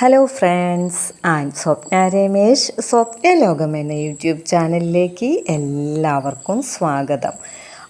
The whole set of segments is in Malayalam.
Hello friends and Swapna Ramesh Swapna ലോകം എന്ന യൂട്യൂബ് ചാനലിലേക്ക് എല്ലാവർക്കും സ്വാഗതം.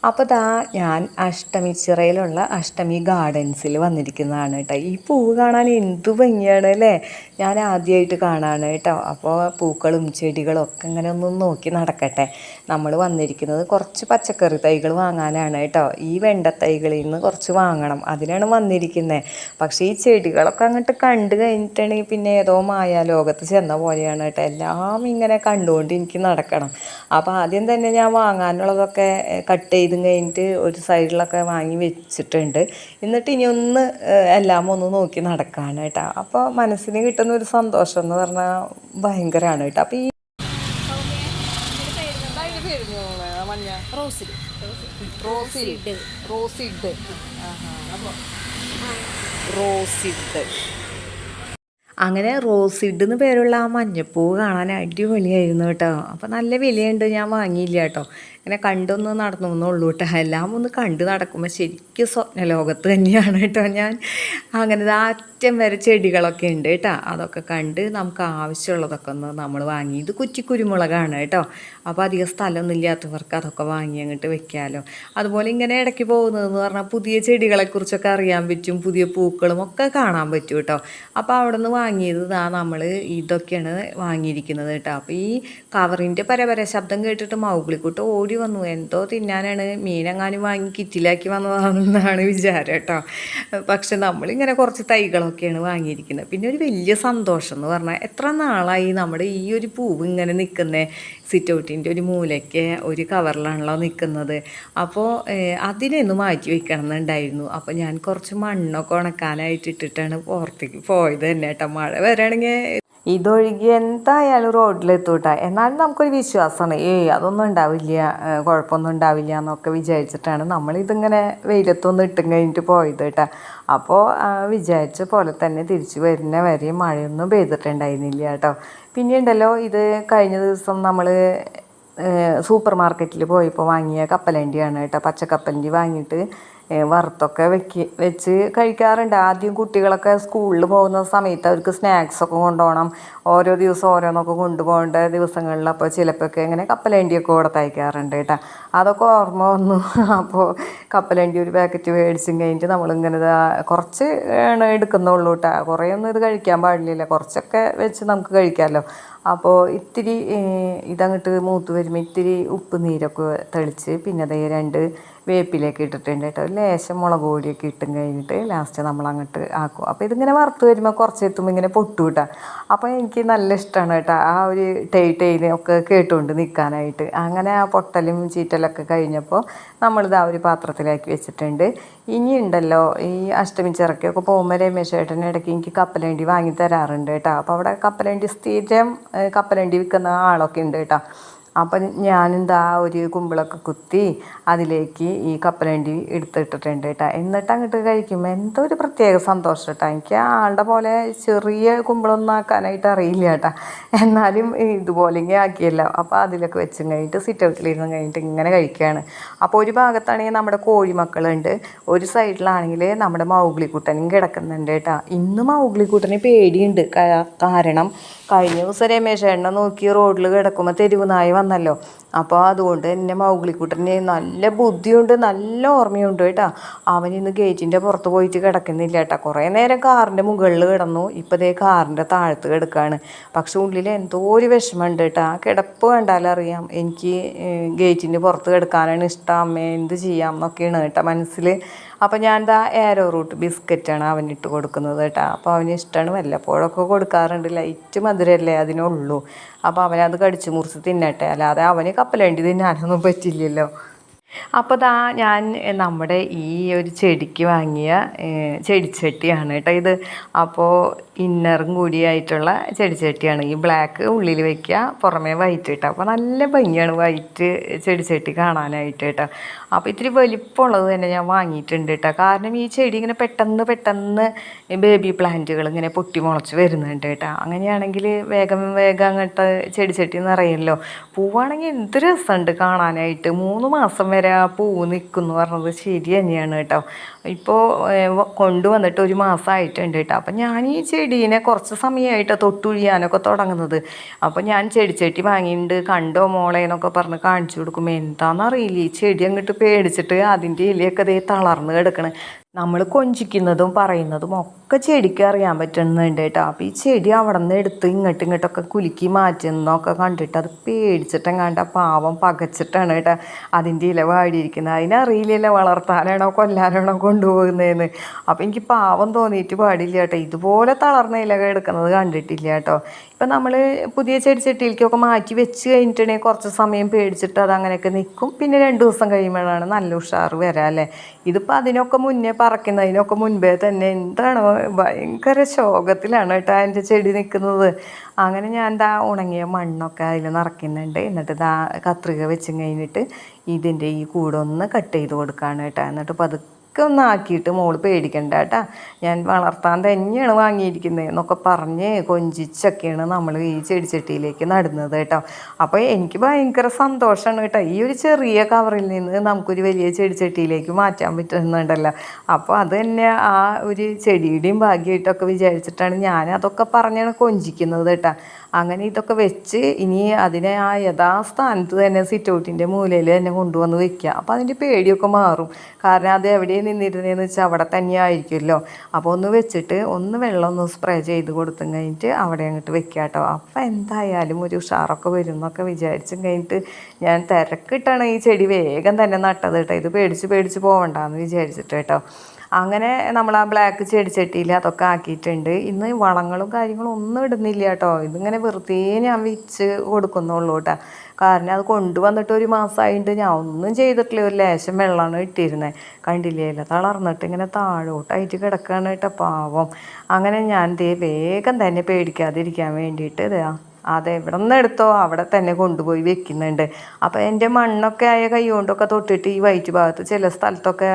അപ്പോൾ ദാ ഞാൻ അഷ്ടമി ചിറയിലുള്ള അഷ്ടമി ഗാർഡൻസിൽ വന്നിരിക്കുന്നതാണ് കേട്ടോ. ഈ പൂവ് കാണാൻ എന്തു ഭംഗിയാണ് അല്ലേ? ഞാൻ ആദ്യമായിട്ട് കാണാണ് കേട്ടോ. അപ്പോൾ പൂക്കളും ചെടികളും ഒക്കെ ഇങ്ങനെ ഒന്ന് നോക്കി നടക്കട്ടെ. നമ്മൾ വന്നിരിക്കുന്നത് കുറച്ച് പച്ചക്കറി തൈകൾ വാങ്ങാനാണ് കേട്ടോ. ഈ വെണ്ട തൈകളിൽ നിന്ന് കുറച്ച് വാങ്ങണം. അതിനാണ് വന്നിരിക്കുന്നത് പക്ഷേ ഈ ചെടികളൊക്കെ അങ്ങോട്ട് കണ്ടു കഴിഞ്ഞിട്ടുണ്ടെങ്കിൽ പിന്നെ ഏതോ മായ ലോകത്ത് ചെന്ന പോലെയാണ് കേട്ടോ. എല്ലാം ഇങ്ങനെ കണ്ടുകൊണ്ട് എനിക്ക് നടക്കണം. അപ്പോൾ ആദ്യം തന്നെ ഞാൻ വാങ്ങാനുള്ളതൊക്കെ കട്ട് ചെയ്തും കഴിഞ്ഞിട്ട് ഒരു സൈഡിലൊക്കെ വാങ്ങി വെച്ചിട്ടുണ്ട്. എന്നിട്ട് ഇനി ഒന്ന് എല്ലാം ഒന്ന് നോക്കി നടക്കാണ് കേട്ടോ. അപ്പോൾ മനസ്സിന് കിട്ടുന്ന ഒരു സന്തോഷം എന്ന് പറഞ്ഞാൽ ഭയങ്കരമാണ് കേട്ടോ. അപ്പൊ ഈ റോസിൽ റോസിഡ് റോസിഡ് റോസിഡ് അങ്ങനെ റോസിഡ് എന്ന് പേരുള്ള ആ മഞ്ഞപ്പൂ കാണാൻ അടിപൊളിയായിരുന്നു കേട്ടോ. അപ്പോൾ നല്ല വിലയുണ്ട് ഞാൻ വാങ്ങിയില്ല കേട്ടോ. ഇങ്ങനെ കണ്ടൊന്ന് നടന്നു എന്നുള്ളൂ കേട്ടോ. എല്ലാം ഒന്ന് കണ്ട് നടക്കുമ്പോൾ ശരിക്കും സ്വപ്ന ലോകത്ത് തന്നെയാണ് കേട്ടോ ഞാൻ. അങ്ങനെ ദാ അറ്റം വരെ ചെടികളൊക്കെ ഉണ്ട് കേട്ടോ. അതൊക്കെ കണ്ട് നമുക്ക് ആവശ്യമുള്ളതൊക്കെ ഒന്ന് നമ്മൾ വാങ്ങി. ഇത് കുറ്റി കുരുമുളകാണ് കേട്ടോ. അപ്പോൾ അധികം സ്ഥലമൊന്നും ഇല്ലാത്തവർക്ക് അതൊക്കെ വാങ്ങി അങ്ങോട്ട് വെക്കാമല്ലോ അതുപോലെ ഇങ്ങനെ ഇടയ്ക്ക് പോകുന്നതെന്ന് പറഞ്ഞാൽ പുതിയ ചെടികളെക്കുറിച്ചൊക്കെ അറിയാൻ പറ്റും. പുതിയ പൂക്കളും ഒക്കെ കാണാൻ പറ്റും കേട്ടോ. അപ്പോൾ അവിടെ നിന്ന് വാങ്ങിയത് ഇതാ നമ്മൾ ഇതൊക്കെയാണ് വാങ്ങിയിരിക്കുന്നത് കേട്ടോ. അപ്പോൾ ഈ കവറിന്റെ പരപര ശബ്ദം കേട്ടിട്ട് മൗഗ്ലിക്കൂട്ട് ഓടി വന്നു. എന്തോ തിന്നാനാണ്. മീനെങ്ങാനും വാങ്ങി കിറ്റിലാക്കി വന്നതാണെന്നാണ് വിചാരം കേട്ടോ. പക്ഷെ നമ്മളിങ്ങനെ കുറച്ച് തൈകളൊക്കെയാണ് വാങ്ങിയിരിക്കുന്നത്. പിന്നെ ഒരു വലിയ സന്തോഷം എന്ന് പറഞ്ഞാൽ എത്ര നാളായി നമ്മുടെ ഈ ഒരു പൂവ് ഇങ്ങനെ നിൽക്കുന്ന? സിറ്റ് ഔട്ടിന്റെ ഒരു മൂലയ്ക്ക് ഒരു കവറിലാണല്ലോ നിൽക്കുന്നത്. അപ്പോൾ അതിനെ ഒന്ന് മാറ്റി വെക്കണം എന്നുണ്ടായിരുന്നു അപ്പോൾ ഞാൻ കുറച്ച് മണ്ണൊക്കെ ഉണക്കാനായിട്ട് ഇട്ടിട്ടാണ് പുറത്തേക്ക് പോയത് തന്നെ കേട്ടോ. മഴ വരാണെങ്കിൽ ഇതൊഴുകി എന്തായാലും റോഡിലെത്തൂട്ട. എന്നാലും നമുക്കൊരു വിശ്വാസമാണ്. ഏയ് അതൊന്നും ഉണ്ടാവില്ല. കുഴപ്പമൊന്നും ഉണ്ടാവില്ല എന്നൊക്കെ വിചാരിച്ചിട്ടാണ് നമ്മളിതിങ്ങനെ വെയിലത്തൊന്നും ഇട്ടും കഴിഞ്ഞിട്ട് പോയത് കേട്ടോ അപ്പോൾ വിചാരിച്ച പോലെ തന്നെ തിരിച്ചു വരുന്ന വരെ മഴയൊന്നും പെയ്തിട്ടുണ്ടായിരുന്നില്ല കേട്ടോ. പിന്നെ ഉണ്ടല്ലോ ഇത് കഴിഞ്ഞ ദിവസം നമ്മൾ സൂപ്പർ മാർക്കറ്റിൽ പോയപ്പോൾ വാങ്ങിയ കപ്പലണ്ടിയാണ് കേട്ടോ. പച്ചക്കപ്പലണ്ടി വാങ്ങിയിട്ട് വറുത്തൊക്കെ വെക്ക് വെച്ച് കഴിക്കാറുണ്ട്. ആദ്യം കുട്ടികളൊക്കെ സ്കൂളിൽ പോകുന്ന സമയത്ത് അവർക്ക് സ്നാക്സൊക്കെ കൊണ്ടുപോകണം. ഓരോ ദിവസം ഓരോന്നൊക്കെ കൊണ്ടുപോകേണ്ട ദിവസങ്ങളിൽ അപ്പോൾ ചിലപ്പോഴൊക്കെ ഇങ്ങനെ കപ്പലണ്ടിയൊക്കെ തയ്ക്കാറുണ്ട് കേട്ടോ. അതൊക്കെ ഓർമ്മ വന്നു. അപ്പോൾ കപ്പലണ്ടി ഒരു പാക്കറ്റ് മേടിച്ചും കഴിഞ്ഞിട്ട് നമ്മളിങ്ങനെ കുറച്ച് ആണ് എടുക്കുന്നുള്ളൂ കേട്ടോ. കുറേ ഒന്നും ഇത് കഴിക്കാൻ പാടില്ല. കുറച്ചൊക്കെ വെച്ച് നമുക്ക് കഴിക്കാമല്ലോ. അപ്പോൾ ഇത്തിരി ഇതങ്ങോട്ട് മൂത്ത് വരുമ്പോൾ ഇത്തിരി ഉപ്പ് നീരൊക്കെ തെളിച്ച് പിന്നെ അതേ രണ്ട് വേപ്പിലേക്ക് ഇട്ടിട്ടുണ്ട് കേട്ടോ ലേശം മുളക് പൊടിയൊക്കെ ഇട്ടും കഴിഞ്ഞിട്ട് ലാസ്റ്റ് നമ്മൾ അങ്ങോട്ട് ആക്കും. അപ്പോൾ ഇതിങ്ങനെ വറുത്ത് വരുമ്പോൾ കുറച്ച് എത്തുമ്പോൾ ഇങ്ങനെ പൊട്ടു കിട്ടാം അപ്പോൾ എനിക്ക് നല്ല ഇഷ്ടമാണ് കേട്ടോ ആ ഒരു ടൈ ടൈനൊക്കെ കേട്ടുകൊണ്ട് നിൽക്കാനായിട്ട് അങ്ങനെ ആ പൊട്ടലും ചീറ്റലൊക്കെ കഴിഞ്ഞപ്പോൾ നമ്മളിത് ആ ഒരു പാത്രത്തിലാക്കി വെച്ചിട്ടുണ്ട്. ഇനിയുണ്ടല്ലോ ഈ അഷ്ടമി ചിറക്കൊക്കെ പോകുമ്പോൾ രമേശ് ചേട്ടൻ ഇടയ്ക്ക് എനിക്ക് കപ്പലണ്ടി വാങ്ങി തരാറുണ്ട് കേട്ടോ അപ്പോൾ അവിടെ കപ്പലണ്ടി സ്ഥിരം കപ്പലണ്ടി വിൽക്കുന്ന ആളൊക്കെ ഉണ്ട് കേട്ടോ അപ്പം ഞാനെന്താ ഒരു കുമ്പിളൊക്കെ കുത്തി അതിലേക്ക് ഈ കപ്പലണ്ടി എടുത്തിട്ടിട്ടുണ്ട് കേട്ടോ എന്നിട്ട് അങ്ങോട്ട് കഴിക്കുമ്പോൾ എന്തോ ഒരു പ്രത്യേക സന്തോഷം കേട്ടോ എനിക്ക് ആളുടെ പോലെ ചെറിയ കുമ്പിളൊന്നും ആക്കാനായിട്ട് അറിയില്ല കേട്ടോ എന്നാലും ഇതുപോലെ ഇങ്ങനെ ആക്കിയല്ലോ. അപ്പോൾ അതിലൊക്കെ വെച്ചും കഴിഞ്ഞിട്ട് സിറ്റ് ഔട്ടിലിരുന്ന് കഴിഞ്ഞിട്ട് ഇങ്ങനെ കഴിക്കുകയാണ് അപ്പോൾ ഒരു ഭാഗത്താണെങ്കിൽ നമ്മുടെ കോഴിമക്കളുണ്ട് ഒരു സൈഡിലാണെങ്കിൽ നമ്മുടെ മൗഗ്ലിക്കുട്ടനും കിടക്കുന്നുണ്ട് കേട്ടോ ഇന്ന് മൗഗ്ലിക്കുട്ടന് പേടിയുണ്ട്. കാരണം കഴിഞ്ഞ ദിവസം രമേശ് എണ്ണ നോക്കി റോഡിൽ കിടക്കുമ്പോൾ തെരുവ് നായ വന്നല്ലോ. അപ്പോൾ അതുകൊണ്ട് തന്നെ മൗഗ്ലിക്കുട്ടന് നല്ല ബുദ്ധിയുണ്ട് നല്ല ഓർമ്മയുണ്ട് കേട്ടോ. അവൻ ഇന്ന് ഗേറ്റിന്റെ പുറത്ത് പോയിട്ട് കിടക്കുന്നില്ല കേട്ടോ. കുറേ നേരം കാറിന്റെ മുകളിൽ കിടന്നു. ഇപ്പോൾ ദേ കാറിന്റെ താഴത്ത് കിടക്കുകയാണ് പക്ഷെ ഉള്ളിൽ എന്തോ ഒരു വിഷമമുണ്ട് കേട്ടോ. ആ കിടപ്പ് കണ്ടാലറിയാം എനിക്ക് ഗേറ്റിന്റെ പുറത്ത് കിടക്കാനാണ് ഇഷ്ടം. അമ്മേ എന്ത് ചെയ്യാം എന്നൊക്കെയാണ് കേട്ടോ മനസ്സിൽ. അപ്പോൾ ഞാൻ ദാ ഏരോ റൂട്ട് ബിസ്ക്കറ്റാണ് അവനിട്ട് കൊടുക്കുന്നത് കേട്ടോ. അപ്പോൾ അവന് ഇഷ്ടമാണ്. വല്ലപ്പോഴൊക്കെ കൊടുക്കാറുണ്ട്. ലൈറ്റ് മധുരമല്ലേ അതിനുള്ളൂ. അപ്പോൾ അവനത് കടിച്ചു മുറിച്ച് തിന്നട്ടെ. അല്ലാതെ അവന് കപ്പലണ്ടി തിന്നാനൊന്നും പറ്റില്ലല്ലോ. അപ്പോൾ ദാ ഞാൻ നമ്മുടെ ഈ ഒരു ചെടിക്ക് വാങ്ങിയ ചെടിച്ചട്ടിയാണ് കേട്ടോ ഇത്. അപ്പോൾ ഇന്നറും കൂടിയായിട്ടുള്ള ചെടിച്ചട്ടിയാണ്. ഈ ബ്ലാക്ക് ഉള്ളിൽ വയ്ക്കുക പുറമേ വൈറ്റ് കേട്ടോ അപ്പോൾ നല്ല ഭംഗിയാണ് വൈറ്റ് ചെടിച്ചട്ടി കാണാനായിട്ട് കേട്ടോ. അപ്പോൾ ഇത്തിരി വലിപ്പമുള്ളത് തന്നെ ഞാൻ വാങ്ങിയിട്ടുണ്ട് കേട്ടോ. കാരണം ഈ ചെടി ഇങ്ങനെ പെട്ടെന്ന് പെട്ടെന്ന് ബേബി പ്ലാന്റുകൾ ഇങ്ങനെ പൊട്ടി മുളച്ച് വരുന്നുണ്ട് കേട്ടോ. അങ്ങനെയാണെങ്കിൽ വേഗം വേഗം അങ്ങോട്ട് ചെടിച്ചട്ടി നിറയല്ലോ. പൂവാണെങ്കിൽ എന്ത് രസമുണ്ട് കാണാനായിട്ട്. മൂന്ന് മാസം വരെ ആ പൂവ് നിൽക്കും എന്ന് പറഞ്ഞത് ശരി തന്നെയാണ് കേട്ടോ. ഇപ്പോൾ കൊണ്ടുവന്നിട്ട് ഒരു മാസമായിട്ടുണ്ട് കേട്ടോ. അപ്പം ഞാൻ ഈ ചെടി ചെടീനെ കുറച്ച് സമയമായിട്ട് തൊട്ടുഴിയാനൊക്കെ തുടങ്ങുന്നത്. അപ്പോൾ ഞാൻ ചെടിച്ചട്ടി വാങ്ങിയിട്ടുണ്ട് കണ്ടോ മോളെ എന്നൊക്കെ പറഞ്ഞ് കാണിച്ചു കൊടുക്കും എന്താണെന്നറിയില്ല ഈ ചെടി അങ്ങോട്ട് പേടിച്ചിട്ട് അതിന്റെ ഇലയൊക്കെ ദേ തളർന്ന് കിടക്കണ്. നമ്മൾ കൊഞ്ചിക്കുന്നതും പറയുന്നതും ഒക്കെ ചെടിക്ക് അറിയാൻ പറ്റുന്നുണ്ട് കേട്ടോ. അപ്പോൾ ഈ ചെടി അവിടെ നിന്ന് എടുത്ത് ഇങ്ങോട്ടും ഇങ്ങോട്ടൊക്കെ കുലുക്കി മാറ്റുന്നതൊക്കെ കണ്ടിട്ട് അത് പേടിച്ചിട്ടും കണ്ട പാവം പകച്ചിട്ടാണ് കേട്ടോ അതിന്റെ ഇല വാടിയിരിക്കുന്നത്. അതിനറിയില്ലല്ലോ വളർത്താനാണോ കൊല്ലാനാണോ കൊണ്ടുപോകുന്നതെന്ന്. അപ്പോൾ എനിക്ക് പാവം തോന്നിയിട്ട് പാടില്ല കേട്ടോ. ഇതുപോലെ തളർന്ന ഇലകൾ എടുക്കുന്നത് കണ്ടിട്ടില്ല കേട്ടോ. ഇപ്പം നമ്മൾ പുതിയ ചെടി ചെടിച്ചട്ടിയിലേക്കൊക്കെ മാറ്റി വെച്ച് കഴിഞ്ഞിട്ടുണ്ടെങ്കിൽ കുറച്ച് സമയം പേടിച്ചിട്ട് അത് അങ്ങനെയൊക്കെ നിൽക്കും. പിന്നെ രണ്ട് ദിവസം കഴിയുമ്പോഴാണ് നല്ല ഉഷാറ് വരാം അല്ലേ? ഇതിപ്പോൾ അതിനൊക്കെ മുന്നേ പറക്കുന്നതിനൊക്കെ മുൻപേ തന്നെ എന്താണ് ഭയങ്കര ശോകത്തിലാണ് കേട്ടോ എന്റെ ചെടി നിൽക്കുന്നത്. അങ്ങനെ ഞാൻ ദാ ഉണങ്ങിയ മണ്ണൊക്കെ അതിൽ നിറയ്ക്കുന്നുണ്ട്. എന്നിട്ട് ദാ കത്രിക വെച്ച് കഴിഞ്ഞിട്ട് ഇതിന്റെ ഈ കൂടൊന്ന് കട്ട് ചെയ്ത് കൊടുക്കുകയാണ് കേട്ടോ. എന്നിട്ട് പതുക്കെ ഒക്കെ ഒന്ന് ആക്കിയിട്ട് മോൾ പേടിക്കണ്ട കേട്ടാ ഞാൻ വളർത്താൻ തന്നെയാണ് വാങ്ങിയിരിക്കുന്നത് എന്നൊക്കെ പറഞ്ഞ് കൊഞ്ചിച്ചൊക്കെയാണ് നമ്മൾ ഈ ചെടിച്ചട്ടിയിലേക്ക് നടുന്നത് കേട്ടോ. അപ്പോൾ എനിക്ക് ഭയങ്കര സന്തോഷമാണ് കേട്ടോ. ഈ ഒരു ചെറിയ കവറിൽ നിന്ന് നമുക്കൊരു വലിയ ചെടിച്ചട്ടിയിലേക്ക് മാറ്റാൻ പറ്റുന്നുണ്ടല്ലോ. അപ്പോൾ അത് തന്നെ ആ ഒരു ചെടിയുടെയും ഭാഗ്യമായിട്ടൊക്കെ വിചാരിച്ചിട്ടാണ് ഞാൻ അതൊക്കെ പറഞ്ഞാണ് കൊഞ്ചിക്കുന്നത് കേട്ടോ. അങ്ങനെ ഇതൊക്കെ വെച്ച് ഇനി അതിനെ ആ യഥാസ്ഥാനത്ത് തന്നെ സിറ്റൗട്ടിന്റെ മൂലയിൽ തന്നെ കൊണ്ടുവന്ന് വെക്കുക. അപ്പോൾ അതിന്റെ പേടിയൊക്കെ മാറും. കാരണം അത് എവിടെ നിന്നിരുന്നതെന്ന് വെച്ചാൽ അവിടെ തന്നെയായിരിക്കുമല്ലോ. അപ്പോൾ ഒന്ന് വെച്ചിട്ട് ഒന്ന് വെള്ളം ഒന്ന് സ്പ്രേ ചെയ്ത് കൊടുത്തും കഴിഞ്ഞിട്ട് അവിടെ അങ്ങോട്ട് വെക്കുക കേട്ടോ. അപ്പോൾ എന്തായാലും ഒരു ഉഷാറൊക്കെ വരും എന്നൊക്കെ വിചാരിച്ചും കഴിഞ്ഞിട്ട് ഞാൻ തിരക്കിട്ടാണ് ഈ ചെടി വേഗം തന്നെ നട്ടത് കേട്ടോ. ഇത് പേടിച്ച് പേടിച്ച് പോകണ്ടെന്ന് വിചാരിച്ചിട്ട് കേട്ടോ. അങ്ങനെ നമ്മൾ ആ ബ്ലാക്ക് ചെടി ചെടിച്ചട്ടിയിൽ അതൊക്കെ ആക്കിയിട്ടുണ്ട്. ഇന്ന് വളങ്ങളും കാര്യങ്ങളും ഒന്നും ഇടുന്നില്ല കേട്ടോ. ഇതിങ്ങനെ വെറുതെ ഞാൻ വിച്ച് കൊടുക്കുന്നുള്ളൂ കേട്ടോ. കാരണം അത് കൊണ്ടുവന്നിട്ട് ഒരു മാസമായിട്ട് ഞാൻ ഒന്നും ചെയ്തിട്ടില്ല. ഒരു ലേശം വെള്ളമാണ് ഇട്ടിരുന്നത് കണ്ടില്ലേ? തളർന്നിട്ട് ഇങ്ങനെ താഴോട്ടായിട്ട് കിടക്കുകയാണ് കേട്ടോ പാവം. അങ്ങനെ ഞാൻ ദേ വേഗം തന്നെ പേടിക്കാതിരിക്കാൻ വേണ്ടിയിട്ട് ഇതാ അത് എവിടെ നിന്ന് എടുത്തോ. അവിടെ തന്നെ കൊണ്ടുപോയി വെക്കുന്നുണ്ട്. അപ്പോൾ എന്റെ മണ്ണൊക്കെ ആയ കൈ കൊണ്ടൊക്കെ തൊട്ടിട്ട് ഈ വയറ്റ് ഭാഗത്ത് ചില സ്ഥലത്തൊക്കെ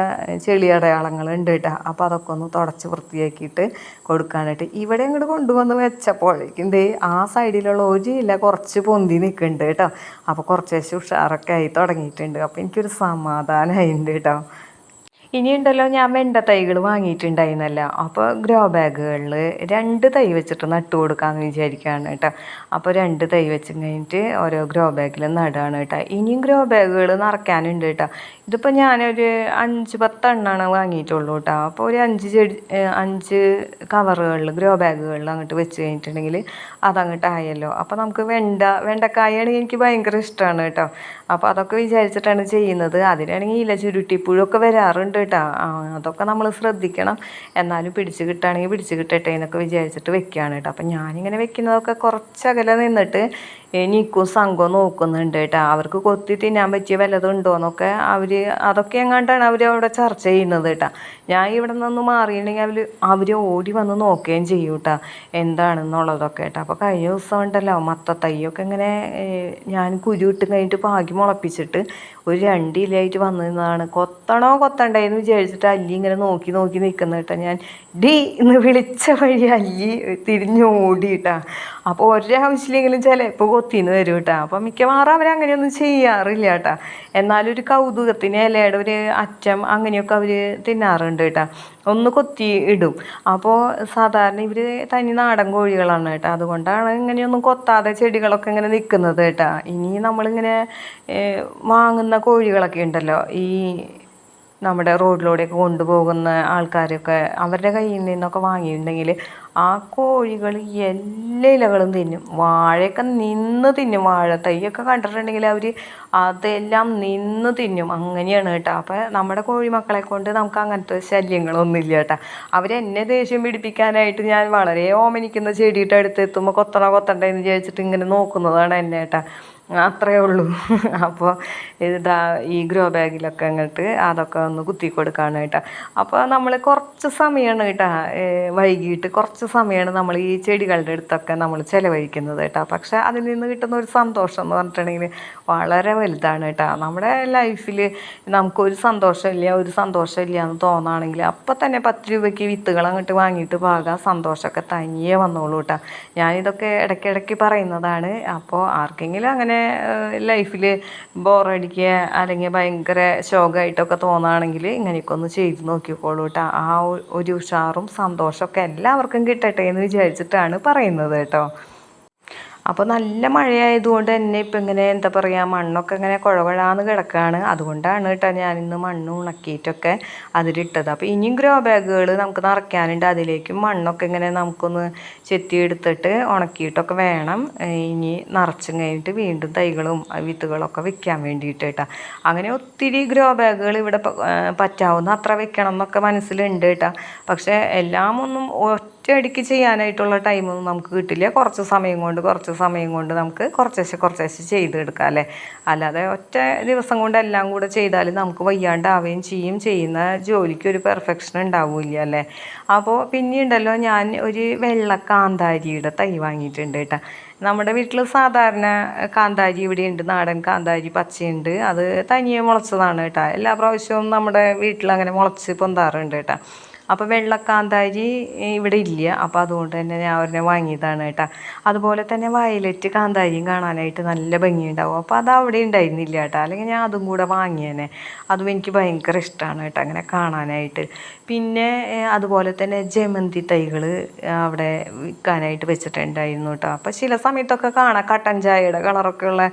ചെളി അടയാളങ്ങൾ ഉണ്ട് കേട്ടോ അപ്പോൾ അതൊക്കെ ഒന്ന് തുടച്ച് വൃത്തിയാക്കിയിട്ട് കൊടുക്കാനായിട്ട് ഇവിടെ ഇങ്ങോട്ട് കൊണ്ടുവന്ന് വെച്ചപ്പോഴേക്കും ദേ ആ സൈഡിലുള്ള ഒരു ഇല കുറച്ച് പൊന്തി നിൽക്കുന്നുണ്ട് കേട്ടോ അപ്പോൾ കുറച്ച് ഉഷാറൊക്കെ ആയി തുടങ്ങിയിട്ടുണ്ട്. അപ്പോൾ എനിക്കൊരു സമാധാനമായിട്ടുണ്ട് കേട്ടോ ഇനിയുണ്ടല്ലോ ഞാൻ വെണ്ട തൈകൾ വാങ്ങിയിട്ടുണ്ടായിരുന്നല്ലോ. അപ്പോൾ ഗ്രോ ബാഗുകളിൽ രണ്ട് തൈ വെച്ചിട്ട് നട്ടു കൊടുക്കാമെന്ന് വിചാരിക്കുകയാണ് കേട്ടോ. അപ്പോൾ രണ്ട് തൈ വെച്ച് കഴിഞ്ഞിട്ട് ഓരോ ഗ്രോ ബാഗിൽ നടുകയാണ് കേട്ടോ. ഇനിയും ഗ്രോ ബാഗുകൾ നിറയ്ക്കാനുണ്ട് കേട്ടോ. ഇതിപ്പോൾ ഞാനൊരു അഞ്ച് പത്തെണ്ണമാണ് വാങ്ങിയിട്ടുള്ളൂ കേട്ടോ. അപ്പോൾ ഒരു അഞ്ച് ചെടി അഞ്ച് കവറുകളിൽ ഗ്രോ ബാഗുകളിൽ അങ്ങോട്ട് വെച്ച് കഴിഞ്ഞിട്ടുണ്ടെങ്കിൽ അതങ്ങോട്ട് ആയല്ലോ. അപ്പോൾ നമുക്ക് വെണ്ട വെണ്ടക്കായാണെങ്കിൽ എനിക്ക് ഭയങ്കര ഇഷ്ടമാണ് കേട്ടോ. അപ്പോൾ അതൊക്കെ വിചാരിച്ചിട്ടാണ് ചെയ്യുന്നത്. അതിനാണെങ്കിൽ ഇല ചുരുട്ടിപ്പുഴൊക്കെ വരാറുണ്ട് കേട്ടോ. അതൊക്കെ നമ്മൾ ശ്രദ്ധിക്കണം. എന്നാലും പിടിച്ച് കിട്ടുകയാണെങ്കിൽ പിടിച്ച് കിട്ടട്ടെ എന്നൊക്കെ വിചാരിച്ചിട്ട് വെക്കുകയാണ് കേട്ടോ. അപ്പം ഞാനിങ്ങനെ വെക്കുന്നതൊക്കെ കുറച്ചകലെ നിന്നിട്ട് എനിക്കും സംഘം നോക്കുന്നുണ്ട് കേട്ടോ. അവർക്ക് കൊത്തി തിന്നാൻ പറ്റിയ വല്ലതും ഉണ്ടോയെന്നൊക്കെ അവർ അതൊക്കെ എങ്ങാണ്ടാണ് അവർ അവിടെ ചർച്ച ചെയ്യുന്നത് കേട്ടോ. ഞാൻ ഇവിടെ നിന്ന് മാറിയിട്ടുണ്ടെങ്കിൽ അവർ അവർ ഓടി വന്ന് നോക്കുകയും ചെയ്യും കേട്ടോ എന്താണെന്നുള്ളതൊക്കെ കേട്ടോ അപ്പോൾ കഴിഞ്ഞ ദിവസം ഉണ്ടല്ലോ മത്ത തയ്യൊക്കെ ഇങ്ങനെ ഞാൻ കുരു ഇട്ട് കഴിഞ്ഞിട്ട് പാകി മുളപ്പിച്ചിട്ട് ഒരു രണ്ടിലായിട്ട് വന്നു നിന്നതാണ്. കൊത്തണോ കൊത്തണ്ടേ എന്ന് വിചാരിച്ചിട്ട് അല്ലി ഇങ്ങനെ നോക്കി നോക്കി നിൽക്കുന്ന കേട്ടോ ഞാൻ ഡി എന്ന് വിളിച്ച വഴി അല്ലി തിരിഞ്ഞ് ഓടിയിട്ടാ അപ്പോൾ ഒരാവശ്യമില്ലെങ്കിലും ചിലപ്പോൾ കൊത്തിന്ന് വരും കേട്ടോ അപ്പോൾ മിക്കവാറും അവരങ്ങനെയൊന്നും ചെയ്യാറില്ല കേട്ടോ എന്നാലും ഒരു കൗതുകത്തിന് ഇലയുടെ ഒരു അറ്റം അങ്ങനെയൊക്കെ അവർ തിന്നാറുണ്ട് കേട്ടോ. ഒന്ന് കൊത്തി ഇടും. അപ്പോൾ സാധാരണ ഇവർ തനി നാടൻ കോഴികളാണ് കേട്ടോ. അതുകൊണ്ടാണ് ഇങ്ങനെയൊന്നും കൊത്താതെ ചെടികളൊക്കെ ഇങ്ങനെ നിൽക്കുന്നത് കേട്ടോ. ഇനി നമ്മളിങ്ങനെ വാങ്ങുന്ന കോഴികളൊക്കെ ഉണ്ടല്ലോ ഈ നമ്മുടെ റോഡിലൂടെയൊക്കെ കൊണ്ടുപോകുന്ന ആൾക്കാരൊക്കെ അവരുടെ കയ്യിൽ നിന്നൊക്കെ വാങ്ങിയിട്ടുണ്ടെങ്കിൽ ആ കോഴികൾ എല്ലാ ഇലകളും തിന്നും. വാഴയൊക്കെ നിന്ന് തിന്നും. വാഴ തൈയൊക്കെ കണ്ടിട്ടുണ്ടെങ്കിൽ അവർ അതെല്ലാം നിന്ന് തിന്നും. അങ്ങനെയാണ് കേട്ടോ. അപ്പോൾ നമ്മുടെ കോഴിമക്കളെ കൊണ്ട് നമുക്ക് അങ്ങനത്തെ ശല്യങ്ങളൊന്നുമില്ല കേട്ടോ. അവരെന്നെ ദേഷ്യം പിടിപ്പിക്കാനായിട്ട് ഞാൻ വളരെ ഓമനിക്കുന്ന ചെടിയുടെ അടുത്ത് എത്തുമ്പോൾ കൊത്തണ കൊത്തണ്ടെന്ന് വിചാരിച്ചിട്ട് ഇങ്ങനെ നോക്കുന്നതാണ് എന്നെ കേട്ടോ. അത്രയേ ഉള്ളൂ. അപ്പോൾ ഇതാ ഈ ഗ്രോ ബാഗിലൊക്കെ അങ്ങോട്ട് അതൊക്കെ ഒന്ന് കുത്തി കൊടുക്കാനായിട്ട്. അപ്പോൾ നമ്മൾ കുറച്ച് സമയമാണ് കേട്ടോ വൈകിട്ട് കുറച്ച് സമയമാണ് നമ്മൾ ഈ ചെടികളുടെ അടുത്തൊക്കെ നമ്മൾ ചിലവഴിക്കുന്നത് കേട്ടോ. പക്ഷെ അതിൽ നിന്ന് കിട്ടുന്ന ഒരു സന്തോഷം എന്ന് പറഞ്ഞിട്ടുണ്ടെങ്കിൽ വളരെ വലുതാണ് കേട്ടോ. നമ്മുടെ ലൈഫിൽ നമുക്കൊരു സന്തോഷമില്ല ഒരു സന്തോഷമില്ല എന്ന് തോന്നുകയാണെങ്കിൽ അപ്പം തന്നെ പത്ത് രൂപയ്ക്ക് വിത്തുകൾ അങ്ങോട്ട് വാങ്ങിയിട്ട് പാകാം. സന്തോഷമൊക്കെ തനിയെ വന്നോളൂ കേട്ടോ. ഞാനിതൊക്കെ ഇടയ്ക്കിടയ്ക്ക് പറയുന്നതാണ്. അപ്പോൾ ആർക്കെങ്കിലും അങ്ങനെ ലൈഫിൽ ബോറടിക്കുക അല്ലെങ്കിൽ ഭയങ്കര ശോകമായിട്ടൊക്കെ തോന്നുകയാണെങ്കിൽ ഇങ്ങനെയൊക്കെ ഒന്ന് ചെയ്ത് നോക്കിക്കോളൂ കേട്ടോ. ആ ഒരു ഉഷാറും സന്തോഷമൊക്കെ എല്ലാവർക്കും കിട്ടട്ടെ എന്ന് വിചാരിച്ചിട്ടാണ് പറയുന്നത് കേട്ടോ. അപ്പോൾ നല്ല മഴയായതുകൊണ്ട് തന്നെ ഇപ്പം ഇങ്ങനെ എന്താ പറയുക മണ്ണൊക്കെ ഇങ്ങനെ കുഴകുഴാന്ന് കിടക്കുകയാണ് അതുകൊണ്ടാണ് കേട്ടോ ഞാനിന്ന് മണ്ണ് ഉണക്കിയിട്ടൊക്കെ അതിലിട്ടത്. അപ്പോൾ ഇനിയും ഗ്രോ ബാഗുകൾ നമുക്ക് നിറയ്ക്കാനുണ്ട്. അതിലേക്കും മണ്ണൊക്കെ ഇങ്ങനെ നമുക്കൊന്ന് ചെത്തിയെടുത്തിട്ട് ഉണക്കിയിട്ടൊക്കെ വേണം. ഇനി നിറച്ചും കഴിഞ്ഞിട്ട് വീണ്ടും തൈകളും വിത്തുകളൊക്കെ വെക്കാൻ വേണ്ടിയിട്ട് കേട്ടോ. അങ്ങനെ ഒത്തിരി ഗ്രോ ബാഗുകൾ ഇവിടെ പറ്റാവുന്ന അത്ര വെക്കണം എന്നൊക്കെ മനസ്സിലുണ്ട് കേട്ടോ. പക്ഷേ എല്ലാം ഒന്നും ഒറ്റയടിക്ക് ചെയ്യാനായിട്ടുള്ള ടൈമൊന്നും നമുക്ക് കിട്ടില്ല. കുറച്ച് സമയം കൊണ്ട് കുറച്ച് സമയം കൊണ്ട് നമുക്ക് കുറച്ചേശ്ശെ കുറച്ചേശ്ശെ ചെയ്തെടുക്കാം അല്ലേ? അല്ലാതെ ഒറ്റ ദിവസം കൊണ്ട് എല്ലാം കൂടെ ചെയ്താൽ നമുക്ക് വയ്യാണ്ടാവുകയും ചെയ്യും. ചെയ്യുന്ന ജോലിക്ക് ഒരു പെർഫെക്ഷൻ ഉണ്ടാവില്ല അല്ലേ? അപ്പോൾ പിന്നെയുണ്ടല്ലോ ഞാൻ ഒരു വെള്ള കാന്താരിയുടെ തൈ വാങ്ങിയിട്ടുണ്ട് കേട്ടോ. നമ്മുടെ വീട്ടിൽ സാധാരണ കാന്താരി ഇവിടെയുണ്ട്. നാടൻ കാന്താരി പച്ചയുണ്ട്. അത് തനിയെ മുളച്ചതാണ് കേട്ടോ. എല്ലാ പ്രാവശ്യവും നമ്മുടെ വീട്ടിൽ അങ്ങനെ മുളച്ച് പൊന്താറുണ്ട് കേട്ടോ. അപ്പോൾ വെള്ളക്കാന്താരി ഇവിടെ ഇല്ല. അപ്പോൾ അതുകൊണ്ട് തന്നെ ഞാൻ അവരെ വാങ്ങിയതാണ് കേട്ടോ. അതുപോലെ തന്നെ വയലറ്റ് കാന്താരിയും കാണാനായിട്ട് നല്ല ഭംഗിയുണ്ടാവും. അപ്പോൾ അത് അവിടെ ഉണ്ടായിരുന്നില്ല കേട്ടോ. അല്ലെങ്കിൽ ഞാൻ അതും കൂടെ വാങ്ങിയേനെ. അതും എനിക്ക് ഭയങ്കര ഇഷ്ടമാണ് കേട്ടോ അങ്ങനെ കാണാനായിട്ട്. പിന്നെ അതുപോലെ തന്നെ ജമന്തി തൈകൾ അവിടെ വിൽക്കാനായിട്ട് വെച്ചിട്ടുണ്ടായിരുന്നു കേട്ടോ. അപ്പോൾ ചില സമയത്തൊക്കെ കാണാം. കട്ടൻ ചായയുടെ കളറൊക്കെ ഉള്ള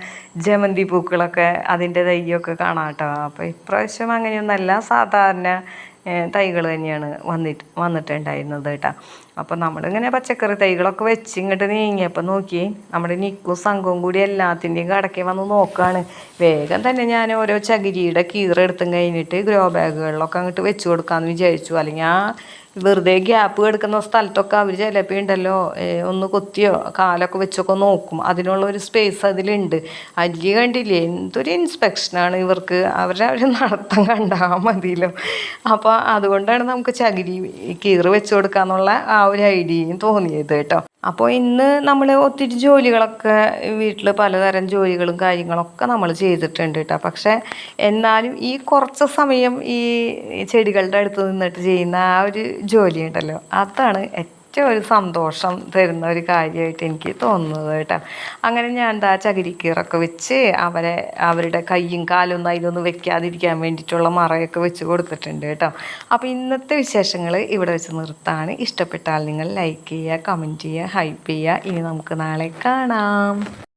ജമന്തി പൂക്കളൊക്കെ അതിന്റെ തൈയൊക്കെ കാണാം കേട്ടോ. അപ്പോൾ ഇപ്രാവശ്യം അങ്ങനെയൊന്നല്ല സാധാരണ തൈകൾ തന്നെയാണ് വന്നിട്ട് വന്നിട്ടുണ്ടായിരുന്നത് കേട്ടോ. അപ്പോൾ നമ്മളിങ്ങനെ പച്ചക്കറി തൈകളൊക്കെ വെച്ച് ഇങ്ങോട്ട് നീങ്ങിയപ്പോൾ നോക്കി നമ്മുടെ നിക്കും സംഘവും കൂടി എല്ലാത്തിന്റെയും കടക്കി വന്ന് നോക്കുകയാണ് വേഗം തന്നെ ഞാൻ ഓരോ ചകിരിയുടെ കീറെടുത്തും കഴിഞ്ഞിട്ട് ഗ്രോ ബാഗുകളിലൊക്കെ അങ്ങോട്ട് വെച്ച് കൊടുക്കാമെന്ന് വിചാരിച്ചു. അല്ലെങ്കിൽ ആ വെറുതെ ഗ്യാപ്പ് കിടക്കുന്ന സ്ഥലത്തൊക്കെ അവർ ചിലപ്പോൾ ഉണ്ടല്ലോ ഒന്ന് കൊത്തിയോ കാലൊക്കെ വെച്ചൊക്കെ നോക്കും. അതിനുള്ള ഒരു സ്പേസ് അതിലുണ്ട്. അല്ലി കണ്ടില്ലേ എന്തൊരു ഇൻസ്പെക്ഷനാണ് ഇവർക്ക്. അവരുടെ അവർ നടത്തം കണ്ടാൽ മതിയല്ലോ. അപ്പോൾ അതുകൊണ്ടാണ് നമുക്ക് ചകിരി കീറ് വെച്ച് കൊടുക്കാന്നുള്ള ആ ഒരു ഐഡിയയും തോന്നിയത് കേട്ടോ. അപ്പോൾ ഇന്ന് നമ്മൾ ഒത്തിരി ജോലികളൊക്കെ വീട്ടിൽ പലതരം ജോലികളും കാര്യങ്ങളൊക്കെ നമ്മൾ ചെയ്തിട്ടുണ്ട് കേട്ടോ. പക്ഷേ എന്നാലും ഈ കുറച്ച് സമയം ഈ ചെടികളുടെ അടുത്ത് നിന്നിട്ട് ചെയ്യുന്ന ആ ഒരു ജോലി ഉണ്ടല്ലോ അതാണ് ഏറ്റവും ഒരു സന്തോഷം തരുന്ന ഒരു കാര്യമായിട്ട് എനിക്ക് തോന്നുന്നത് കേട്ടോ. അങ്ങനെ ഞാൻ എന്താ ചകിരിക്കീറൊക്കെ വെച്ച് അവരെ അവരുടെ കൈയും കാലും ഒന്നും അതിലൊന്നും വെക്കാതിരിക്കാൻ വേണ്ടിയിട്ടുള്ള മറയൊക്കെ വെച്ച് കൊടുത്തിട്ടുണ്ട് കേട്ടോ. അപ്പോൾ ഇന്നത്തെ വിശേഷങ്ങൾ ഇവിടെ വെച്ച് നിർത്താണ്. ഇഷ്ടപ്പെട്ടാൽ നിങ്ങൾ ലൈക്ക് ചെയ്യുക കമന്റ് ചെയ്യുക ഹൈപ്പ് ചെയ്യുക. ഇനി നമുക്ക് നാളെ കാണാം.